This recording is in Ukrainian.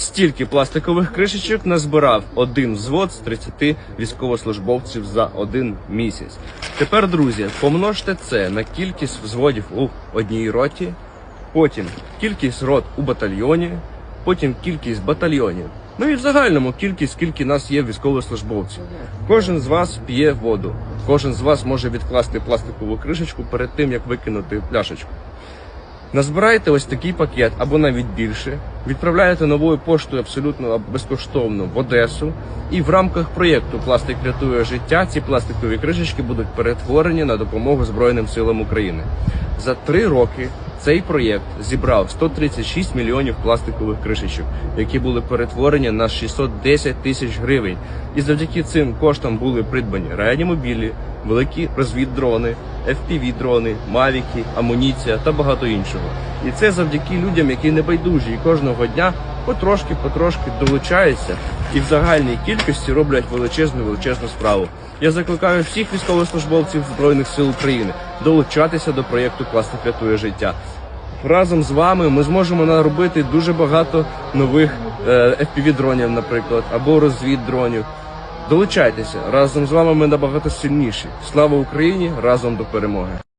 Стільки пластикових кришечок назбирав один взвод з 30 військовослужбовців за один місяць. Тепер, друзі, помножте це на кількість взводів у одній роті, потім кількість рот у батальйоні, потім кількість батальйонів. Ну і в загальному кількість, скільки нас є військовослужбовців. Кожен з вас п'є воду. Кожен з вас може відкласти пластикову кришечку перед тим, як викинути пляшечку. Назбираєте ось такий пакет або навіть більше, відправляєте новою поштою абсолютно безкоштовно в Одесу, і в рамках проєкту Пластик рятує життя ці пластикові кришечки будуть перетворені на допомогу Збройним силам України. За три роки цей проєкт зібрав 136 мільйонів пластикових кришечок, які були перетворені на 610 тисяч гривень. І завдяки цим коштам були придбані реанімобілі, великі розвіддрони, FPV-дрони, мавіки, амуніція та багато іншого. І це завдяки людям, які небайдужі і кожного дня потрошки-потрошки долучаються і в загальній кількості роблять величезну величезну справу. Я закликаю всіх військовослужбовців Збройних сил України долучатися до проєкту Пластик рятує життя. Разом з вами ми зможемо наробити дуже багато нових е, FPV-дронів, наприклад, або розвіддронів. Долучайтеся разом з вами. Ми набагато сильніші. Слава Україні! Разом до перемоги!